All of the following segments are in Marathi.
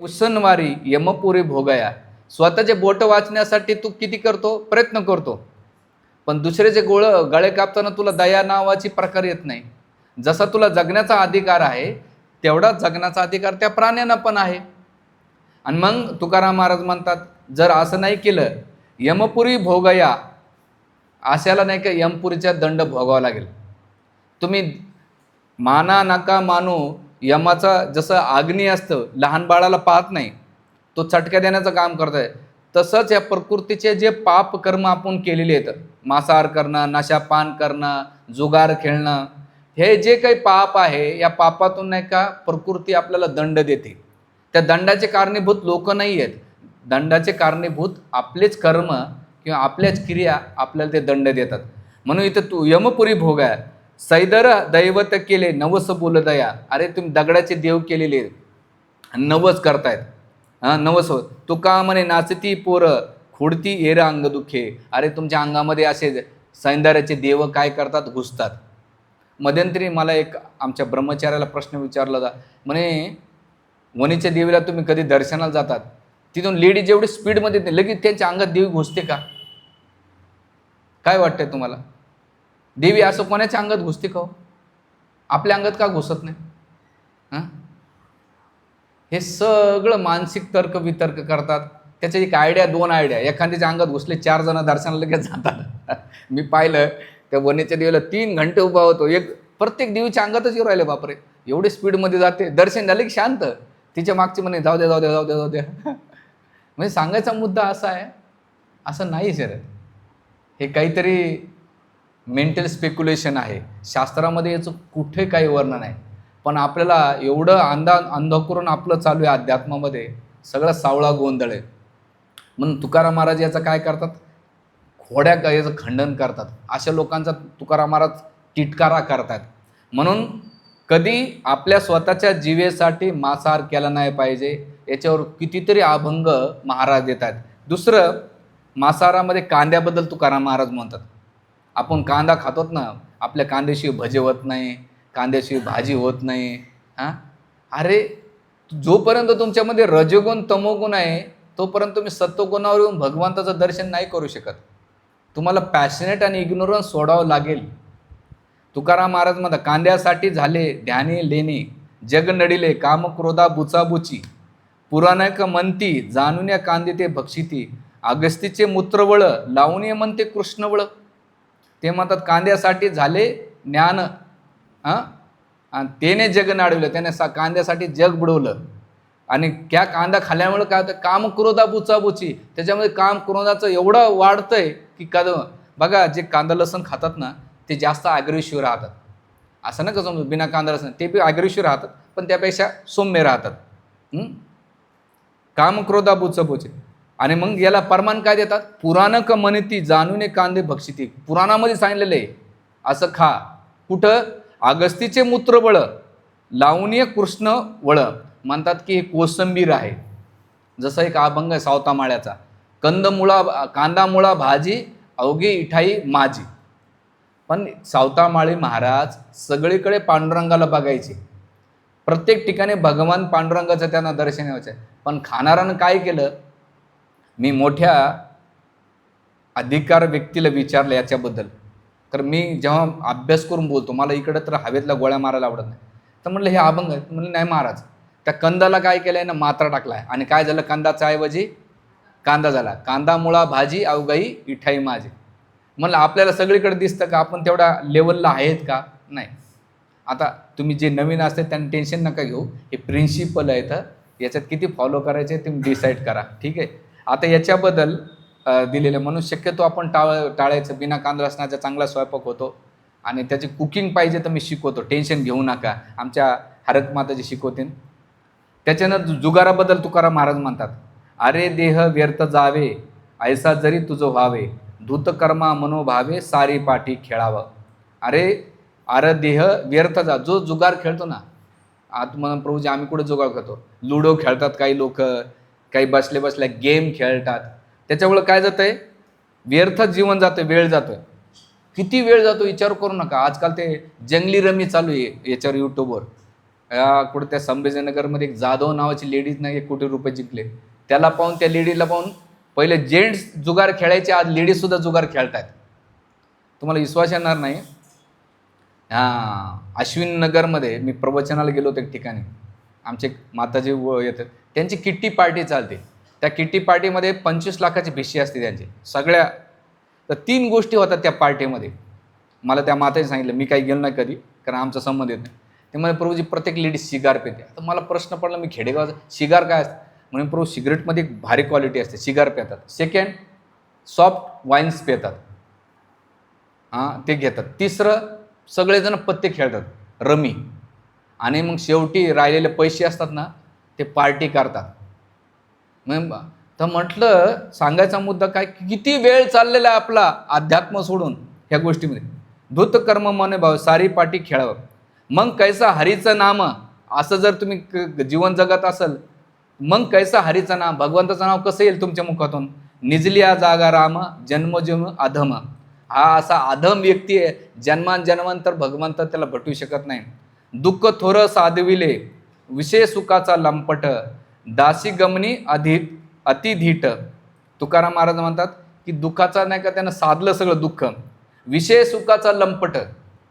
उसनवारी यमपुरी भोगया. स्वतःचे बोट वाचण्यासाठी तू किती करतो? प्रयत्न करतो. पण दुसऱ्याचे गोळ गळे कापताना तुला दया नावाची प्रकार येत नाही. जसा तुला जगण्याचा अधिकार आहे तेवढा जगण्याचा अधिकार त्या प्राण्यांना पण आहे. आणि मग तुकाराम महाराज म्हणतात जर असं नाही केलं यमपुरी भोगया. अशाला नाही का यमपुरीचा दंड भोगावा लागेल. तुम्ही माना नका मानू यमाचा जसं आग्नी असतं लहान बाळाला पाहत नाही तो चटक्या देण्याचं काम करत आहे तसंच या प्रकृतीचे जे पाप कर्म आपण केलेले आहेत मांसाहार करणं नशापान करणं जुगार खेळणं हे जे काही पाप आहे या पापातून नाही का प्रकृती आपल्याला दंड देते. त्या दंडाचे कारणीभूत लोक नाही आहेत. दंडाचे कारणीभूत आपलेच कर्म किंवा आपल्याच क्रिया आपल्याला ते दंड देतात. म्हणून इथं तू यमपुरी भोग आहे. सैदर दैवत केले नवस बोल दया अरे तुम्ही दगडाचे देव केलेले नवस करतायत. हां नवस होत तुका म्हणे नाचती पोरं खुडती एर अंग दुखे. अरे तुमच्या अंगामध्ये असे सैंदर्याचे देव काय करतात? घुसतात. मध्यंतरी मला एक आमच्या ब्रह्मचार्याला प्रश्न विचारला होता. म्हणे वनीच्या देवीला तुम्ही कधी दर्शनाला जातात? तिथून लेडी जेवढी स्पीडमध्ये येते लगेच त्यांच्या अंगात देवी घुसते का? काय वाटतंय तुम्हाला? देवी असं कोणाच्या अंगात घुसते का हो? आपल्या अंगात का घुसत नाही? हां? हे सगळं मानसिक तर्क वितर्क करतात. त्याच्या एक आयडिया दोन आयडिया एखाद्याच्या अंगात घुसले चार जण दर्शनाला लगेच जातात. मी पाहिलं त्या वणीच्या देवीला तीन घंटे उभा होतो. एक प्रत्येक देवीच्या अंगातच येऊ राहिले बापरे. एवढे स्पीडमध्ये जाते. दर्शन झाले की शांत. तिच्या मागची म्हणे जाऊ द्या जाऊ द्या जाऊ द्या जाऊ द्या म्हणजे सांगायचा मुद्दा असा आहे. असं नाही सर हे काहीतरी मेंटल स्पेक्युलेशन आहे. शास्त्रामध्ये याचं कुठे काही वर्णन आहे? पण आपल्याला एवढं अंधा अंध करून आपलं चालू आहे अध्यात्मामध्ये सगळं सावळा गोंधळ आहे. म्हणून तुकाराम महाराज याचं काय करतात? खोड्या याचं खंडन करतात. अशा लोकांचा तुकाराम महाराज तिटकारा करतात. म्हणून कधी आपल्या स्वतःच्या जीवेसाठी मांसाहार केला नाही पाहिजे याच्यावर कितीतरी अभंग महाराज देतात. दुसरं मांसाहारामध्ये कांद्याबद्दल तुकाराम महाराज म्हणतात. आपण कांदा खातोत ना आपल्या कांद्याशिवाय भजे होत नाही कांद्याशिवाय भाजी होत नाही हां? अरे जोपर्यंत तुमच्यामध्ये रजगुण तमोगुण आहे तोपर्यंत तुम्ही सत्वगुणावर येऊन भगवंताचं दर्शन नाही करू शकत. तुम्हाला पॅशनेट आणि इग्नोरन्स सोडावं लागेल. तुकाराम महाराज म्हणतात कांद्यासाठी झाले ध्याने लेणे जग नडिले काम क्रोधा बुचाबुची. पुराणक म्हणती जाणून या कांदे ते भक्षिती. अगस्तीचे मूत्रवळ लावून ये म्हणते कृष्णवळ. ते म्हणतात कांद्यासाठी झाले ज्ञान. हां? आणि त्याने जग नाडवलं त्याने सा कांद्यासाठी जग बुडवलं. आणि त्या कांदा खाल्ल्यामुळे काय होतं? काम क्रोधा बुचाबुची. त्याच्यामध्ये काम क्रोधाचं एवढं वाढतंय की कद बघा जे कांदा लसण खातात ना ते जास्त ॲग्रेसिव्ह राहतात. असं नका समजू बिना कांदा लसण. ते पण ॲग्रेसिव्ह राहतात पण त्यापेक्षा सौम्य राहतात. काम क्रोधा बुचाबुची. आणि मग याला परमान काय देतात? पुराणक म्हणती जाणूने कांदे भक्षिती. पुराणामध्ये सांगितलेलं आहे असं खा. कुठं? अगस्तीचे मूत्र वळ लावणीय कृष्ण वळ. म्हणतात की हे कोसंबीर आहे. जसं एक अभंग आहे सावतामाळ्याचा. कंदमुळा कांदामुळा भाजी अवघी इठाई माझी पण सावतामाळी महाराज सगळीकडे पांडुरंगाला बघायचे. प्रत्येक ठिकाणी भगवान पांडुरंगाचं त्यांना दर्शन यायचं पण खाणाऱ्यानं काय केलं? मी मोठ्या अधिकार व्यक्तीला विचारलं याच्याबद्दल. तर मी जेव्हा अभ्यास करून बोलतो मला इकडं तर हवेतला गोळ्या मारायला आवडत नाही. तर म्हटलं हे अभंग आहे म्हणलं नाही महाराज त्या कंदाला काय केलं आहे ना मात्रा टाकला आहे आणि काय झालं कंदाचा ऐवजी? कांदा झाला. कांदा मुळा भाजी अवघाई इठाई माझी म्हणलं आपल्याला सगळीकडे दिसतं का? आपण तेवढ्या लेवलला आहेत का? नाही. आता तुम्ही जे नवीन असते त्यांनी टेन्शन नका घेऊ. हे प्रिन्सिपल आहे तर याच्यात किती फॉलो करायचे तुम्ही डिसाईड करा. ठीक आहे? आता याच्याबद्दल दिलेलं म्हणून शक्यतो आपण टाळ टाळायचं. बिना कांद्रासनाचा चांगला स्वयंपाक होतो आणि त्याची कुकिंग पाहिजे तर मी शिकवतो. टेन्शन घेऊ नका. आमच्या हरक माताजी शिकवतील. त्याच्यानं जुगाराबद्दल तुकाराम महाराज म्हणतात अरे देह व्यर्थ जावे ऐसा जरी तुझं व्हावे धूतकर्मा मनोभावे सारी पाठी खेळावं. अरे अरे देह व्यर्थ जा जो जुगार खेळतो ना आत्मन प्रभूजी आम्ही कुठे जुगार खेळतो लुडो खेळतात काही लोक काही बसले बसल्या गेम खेळतात. त्याच्यामुळं काय जातं आहे व्यर्थ जीवन जातं वेळ जातं किती वेळ जातो विचार करू नका. आजकाल ते जंगली रमी चालू आहे याच्यावर यूट्यूबवर या कुठे त्या संभाजीनगरमध्ये एक जाधव नावाची लेडीज नाही एक कोटी रुपये जिंकले. त्याला पाहून त्या लेडीला पाहून पहिले जेंट्स जुगार खेळायचे आज लेडीजसुद्धा जुगार जुगार खेळतायत. तुम्हाला विश्वास येणार नाही. हां अश्विन नगरमध्ये मी प्रवचनाला गेलो होतो एक ठिकाणी. आमचे माताजी व येतात त्यांची किट्टी पार्टी चालते. त्या किट्टी पार्टीमध्ये पंचवीस लाखाची भिशी असते त्यांची सगळ्या. तर तीन गोष्टी होतात त्या पार्टीमध्ये. मला त्या माताने सांगितलं मी काही गेलो नाही कधी कारण आमचा संबंध येत नाही. ते म्हणजे प्रभूजी प्रत्येक लेडीज शिगार पेते. आता मला प्रश्न पडला मी खेडेगाव शिगार काय असतं? म्हणून प्रभू सिगरेटमध्ये एक भारी क्वालिटी असते शिगार पितात. सेकंड सॉफ्ट वाईन्स पितात. हां ते घेतात. तिसरं सगळेजण पत्ते खेळतात रमी. आणि मग शेवटी राहिलेले पैसे असतात ना ते पार्टी करतात. मग तर म्हटलं सांगायचा मुद्दा काय किती वेळ चाललेला आहे आपला अध्यात्म सोडून ह्या गोष्टीमध्ये? धूत कर्म मने भाव सारी पाठी खेळावं. मग कैसा हरीचं नाम असं जर तुम्ही क- जीवन जगत असाल मग कैसा हरीचं नाम भगवंताचं नाव कसं येईल तुमच्या मुखातून? निजलिया जागा राम जन्मजन्म अधम. हा असा अधम व्यक्ती आहे जन्मान जन्मांतर भगवंत त्याला भटू शकत नाही. दुःख थोर साधविले विषय सुखाचा लंपट दासी गमनी अधित अतिधीट तुकाराम महाराज म्हणतात की दुःखाचा नाही का त्यानं साधलं सगळं दुःख. विषय सुखाचा लंपट.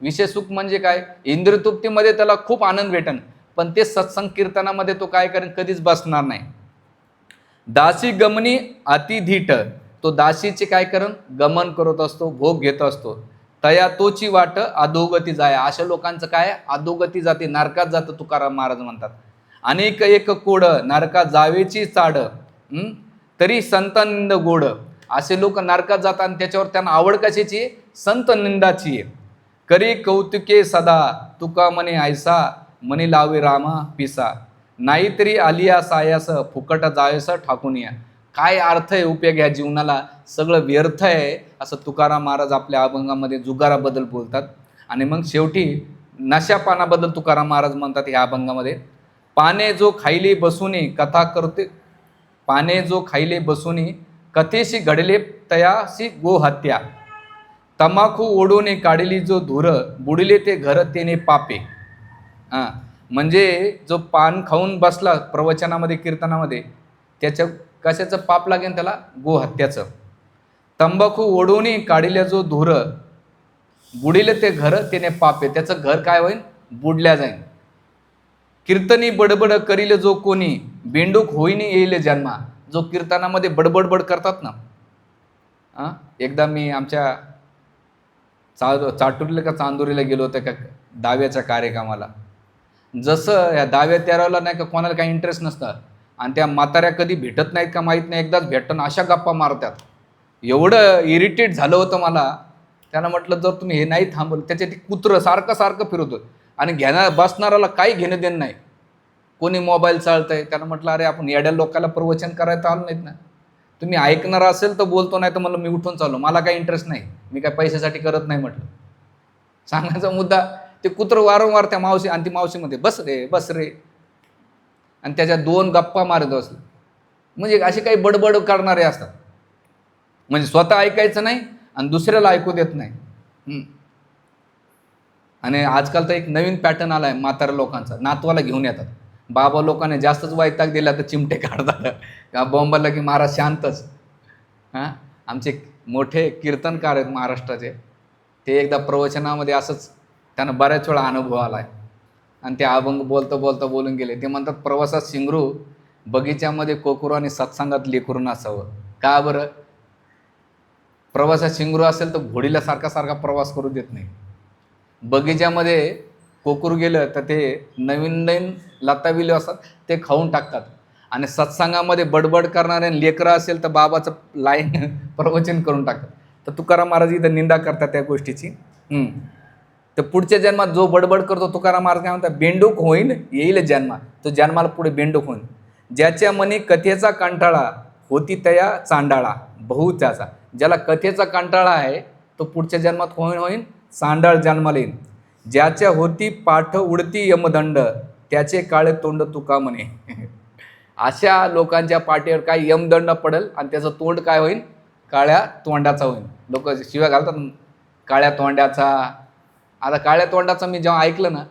विषय सुख म्हणजे काय? इंद्रतृप्तीमध्ये त्याला खूप आनंद भेटन पण ते सत्संग कीर्तनामध्ये तो काय करेन? कधीच बसणार नाही. दासी गमनी अतिधीट तो दासीचे काय करण? गमन करत असतो भोग घेत असतो. तया तोची वाट अधोगती जाय. अशा लोकांचं काय? अधोगती जाते नरकात जातं तुकाराम महाराज म्हणतात. अनेक एक कोड नरकात जावेची चाड तरी संत निंद गोड. असे लोक नरकात जातात आणि त्याच्यावर त्यांना आवड कशाची? संत निंदाची करी कौतुके सदा तुका मने आयसा म्हणे लावे रामा पिसा. नाहीतरी आलिया सायास फुकट जायस ठाकून या. काय अर्थ आहे उपयोग या जीवनाला? सगळं व्यर्थ आहे असं तुकाराम महाराज आपल्या अभंगामध्ये जुगाराबद्दल बोलतात. आणि मग शेवटी नशापानाबद्दल तुकाराम महाराज म्हणतात ह्या अभंगामध्ये पाने जो खाईली बसूनी कथा करते पाने जो खाईले बसूनी कथेशी घडले तयासी गोहत्या तंबाखू ओढूने काढली जो धुर बुडले ते घर तेने पापे. हां म्हणजे जो पान खाऊन बसला प्रवचनामध्ये कीर्तनामध्ये त्याच्या कशाचं पाप लागेल त्याला? गोहत्याचं. तंबाखू ओढून काढिले जो धुर बुडिले ते घर त्याने पापे त्याचं घर काय होईल बुडल्या जाईल कीर्तनी बडबड करील जो कोणी बेंडूक होईनी येईल जन्मा जो कीर्तनामध्ये बडबडबड करतात ना. हां एकदा मी आमच्या चा चाटुरीला का चांदोरीला गेलो होतो का दाव्याच्या कार्यक्रमाला. जसं या दाव्या तेरावला नाही का कोणाला काही इंटरेस्ट नसतं आणि त्या म्हाताऱ्या कधी भेटत नाहीत का माहीत नाही. एकदाच भेटतं अशा गप्पा मारतात. एवढं इरिटेट झालं होतं मला. त्यानं म्हटलं जर तुम्ही हे नाही थांबवलं त्याचे ते कुत्रं सारखं सारखं फिरवतं आणि घेणार बसणाराला काही घेणं देणं नाही. कोणी मोबाईल चालतंय? त्यानं म्हटलं अरे आपण येड्या लोकाला प्रवचन करायला आलं नाहीत ना. तुम्ही ऐकणार असेल तर बोलतो नाही तर मला मी उठून चाललो. मला काही इंटरेस्ट नाही. मी काय पैशासाठी करत नाही म्हटलं. सांगायचा मुद्दा ते कुत्रं वारंवार त्या मावशी आणि ती मावशीमध्ये बस रे बस रे. आणि त्याच्या दोन गप्पा मारत बसले म्हणजे असे काही बडबड करणारे असतात. म्हणजे स्वतः ऐकायचं नाही आणि दुसऱ्याला ऐकू देत नाही. आणि आजकाल तर एक नवीन पॅटर्न आला आहे म्हाताऱ्या लोकांचा. नातवाला घेऊन येतात. बाबा लोकांनी जास्तच वैताग दिला तर चिमटे काढतात. का बॉम्बाला की महाराज शांतच. हां? आमचे मोठे कीर्तनकार आहेत महाराष्ट्राचे. ते एकदा प्रवचनामध्ये असंच त्यांना बऱ्याच वेळा अनुभव आला आहे आणि ते अभंग बोलता बोलता बोलून गेले. ते म्हणतात प्रवासात शिंगरू बगीच्यामध्ये कोकरू आणि सत्संगात लेकरून असावं का बरं? प्रवासात शिंगरू असेल तर घोडीला सारखा सारखा प्रवास करू देत नाही. बगीच्यामध्ये कोकरू गेलं तर ते नवीन नवीन लताविले असतात ते खाऊन टाकतात. आणि सत्संगामध्ये बडबड करणारे लेकरं असेल तर बाबाचं लाईन प्रवचन करून टाकतात. तर तुकाराम महाराज इथं निंदा करतात त्या गोष्टीची. तर पुढच्या जन्मात जो बडबड करतो तुकाराम महाराज काय म्हणतात बेंडूक होईन येईल जन्मा. तो जन्माला पुढे बेंडूक होईन. ज्याच्या मनी कथेचा कंटाळा होती तया चांडाळा बहु त्याचा. ज्याला कथेचा कंटाळा आहे तो पुढच्या जन्मात होईन होईन सांडाळ जन्माला येईन. ज्याच्या होती पाठ उडती यमदंड त्याचे काळे तोंड तुका म्हणे. अशा लोकांच्या पाठीवर काय यमदंड पडेल आणि त्याचं तोंड काय होईल काळ्या तोंडाचा होईल लोक शिव्या घालतात काळ्या तोंडाचा आता काळ्या तोंडाचं मी जेव्हा ऐकलं ना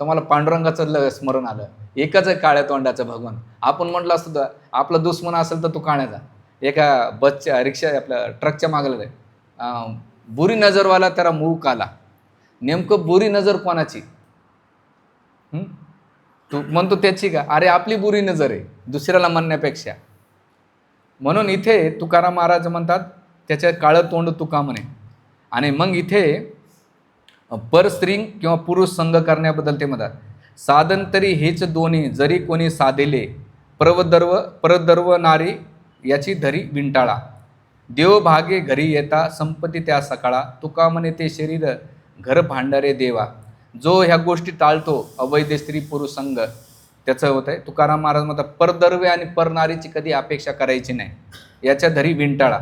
तर मला पांडुरंगाचं ल स्मरण आलं. एकच आहे काळ्या तोंडाचं भगवान. आपण म्हटलं असतं तर आपला दुश्मन असेल तर तू काण्याचा. एका बसच्या रिक्षा आपल्या ट्रकच्या मागलं आहे बुरी नजरवाला त्याला मूक आला नेमकं बुरी नजर कोणाची? तू म्हणतो त्याची का? अरे आपली बुरी नजर आहे दुसऱ्याला म्हणण्यापेक्षा. म्हणून इथे तुकाराम महाराज म्हणतात त्याच्या काळं तोंड तुका म्हणे. आणि मग इथे परस्त्रिंग किंवा पुरुष संघ करण्याबद्दल ते म्हणतात. साधन तरी हेच दोन्ही जरी कोणी साधेले प्रवदर्व परदर्व नारी याची धरी विंटाळा. देवभागे घरी येता संपत्ती त्या सकाळा. तुका म्हणे ते शरीर घर भांडारे देवा. जो ह्या गोष्टी टाळतो अवैध स्त्री पुरुष संघ त्याचं होत आहे तुकाराम महाराज म्हणतात परदर्वे आणि परनारीची कधी अपेक्षा करायची नाही. याच्या धरी विंटाळा.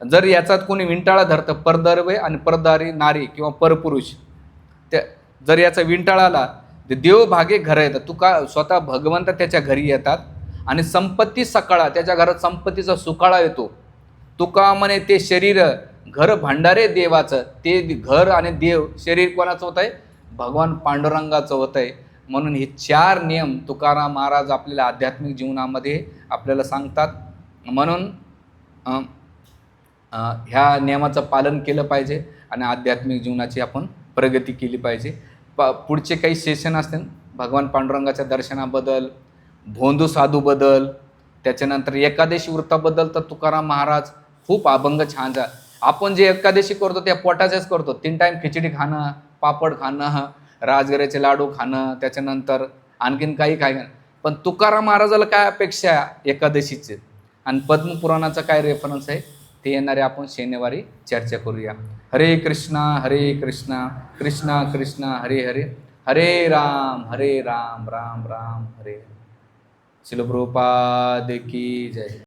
जर याचात कोणी विंटाळा धरतं परदर्वे आणि परदारी नारी किंवा परपुरुष त्या जर याचा विंटाळा आला तर देव भागे घरं येतात. तुका स्वतः भगवंत त्याच्या घरी येतात आणि संपत्ती सकाळा त्याच्या घरात संपत्तीचा सुकाळा येतो. तुका म्हणे ते शरीर घर भांडारे देवाचं ते घर आणि देव शरीर कोणाचं होत आहे भगवान पांडुरंगाचं होत आहे म्हणून हे चार नियम तुकाराम महाराज आपल्याला आध्यात्मिक जीवनामध्ये आपल्याला सांगतात. म्हणून ह्या नियमाचं पालन केलं पाहिजे आणि आध्यात्मिक जीवनाची आपण प्रगती केली पाहिजे. प पुढचे काही सेशन असतील भगवान पांडुरंगाच्या दर्शनाबद्दल भोंदू साधूबद्दल त्याच्यानंतर एकादशी वृत्ताबद्दल तर तुकाराम महाराज खूप अभंग छान जा आपण जे एकादशी करतो त्या पोटाचेच करतो. तीन टाईम खिचडी खाणं पापड खाणं राजगिऱ्याचे लाडू खाणं त्याच्यानंतर आणखीन काही काय पण तुकाराम महाराजाला काय अपेक्षा आहे एकादशीचे? आणि पद्मपुराणाचा काय रेफरन्स आहे? ते येणारे आपण शनिवारी चर्चा करूया. हरे कृष्णा हरे कृष्णा कृष्णा कृष्णा हरे हरे. हरे राम हरे राम राम राम हरे शिलभ्रूपा की जय.